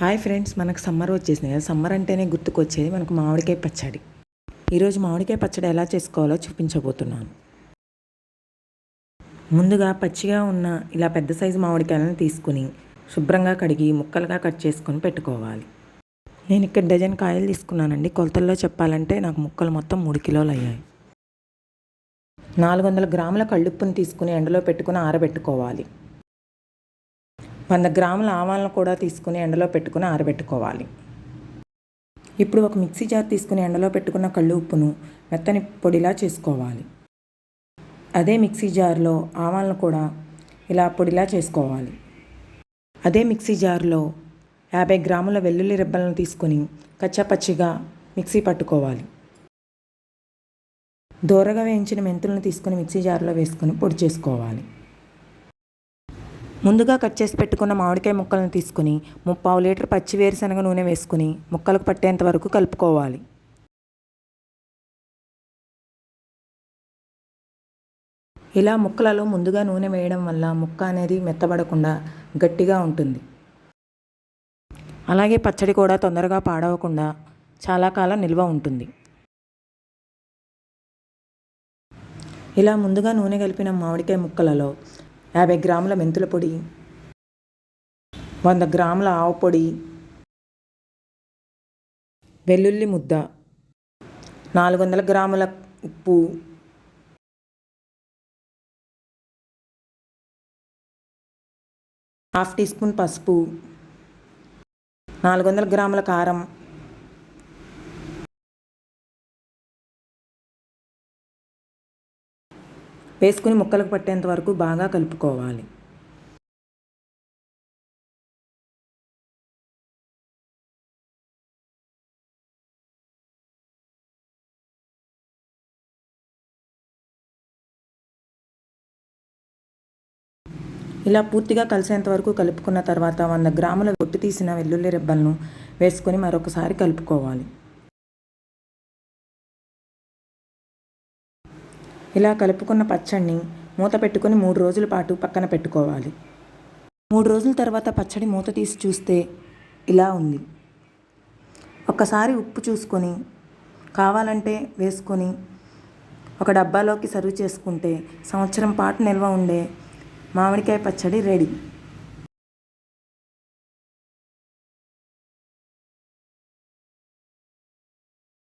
Hi friends మనకు summer వచ్చేసింది కదా. సమ్మర్ అంటేనే గుర్తుకొచ్చేది మనకు మామిడికాయ పచ్చడి. ఈరోజు మామిడికాయ పచ్చడి ఎలా చేసుకోవాలో చూపించబోతున్నాను. ముందుగా పచ్చిగా ఉన్న ఇలా పెద్ద సైజు మామిడికాయలను తీసుకుని శుభ్రంగా కడిగి ముక్కలుగా కట్ చేసుకొని పెట్టుకోవాలి. నేను ఇక్కడ డజన్ కాయలు తీసుకున్నానండి. కొలతల్లో చెప్పాలంటే నాకు ముక్కలు మొత్తం మూడు కిలోలు అయ్యాయి. నాలుగు వందల గ్రాముల కళ్ళుప్పును తీసుకుని ఎండలో పెట్టుకుని ఆరబెట్టుకోవాలి. వంద గ్రాముల ఆవాలను కూడా తీసుకుని ఎండలో పెట్టుకుని ఆరబెట్టుకోవాలి. ఇప్పుడు ఒక మిక్సీ జార్ తీసుకుని ఎండలో పెట్టుకున్న కళ్ళు ఉప్పును మెత్తని పొడిలా చేసుకోవాలి. అదే మిక్సీ జార్లో ఆవాలను కూడా ఇలా పొడిలా చేసుకోవాలి. అదే మిక్సీ జార్లో యాభై గ్రాముల వెల్లుల్లి రెబ్బలను తీసుకొని కచ్చాపచ్చిగా మిక్సీ పట్టుకోవాలి. దూరగా వేయించిన మెంతులను తీసుకొని మిక్సీ జార్లో వేసుకొని పొడి చేసుకోవాలి. ముందుగా కట్ చేసి పెట్టుకున్న మామిడికాయ ముక్కలను తీసుకుని ముప్పావు లీటర్ పచ్చి వేరుశనగ నూనె వేసుకుని ముక్కలకు పట్టేంత వరకు కలుపుకోవాలి. ఇలా ముక్కలలో ముందుగా నూనె వేయడం వల్ల ముక్క అనేది మెత్తబడకుండా గట్టిగా ఉంటుంది. అలాగే పచ్చడి కూడా తొందరగా పాడవకుండా చాలా కాలం నిల్వ ఉంటుంది. ఇలా ముందుగా నూనె కలిపిన మామిడికాయ ముక్కలలో యాభై గ్రాముల మెంతుల పొడి వంద గ్రాముల ఆవు పొడి వెల్లుల్లి ముద్ద నాలుగు వందల గ్రాముల ఉప్పు హాఫ్ టీ స్పూన్ పసుపు నాలుగు వందల గ్రాముల కారం వేసుకుని ముక్కలకు పట్టేంత వరకు బాగా కలుపుకోవాలి. ఇలా పూర్తిగా కలిసేంత వరకు కలుపుకున్న తర్వాత వంద గ్రాముల ఒట్టి తీసిన వెల్లుల్లి రెబ్బలను వేసుకొని మరొకసారి కలుపుకోవాలి. ఇలా కలుపుకున్న పచ్చడిని మూత పెట్టుకొని మూడు రోజుల పాటు పక్కన పెట్టుకోవాలి. మూడు రోజుల తర్వాత పచ్చడి మూత తీసి చూస్తే ఇలా ఉంది. ఒక్కసారి ఉప్పు చూసుకొని కావాలంటే వేసుకొని ఒక డబ్బాలోకి సర్వ్ చేసుకుంటే సంవత్సరం పాటు నిల్వ ఉండే మామిడికాయ పచ్చడి రెడీ.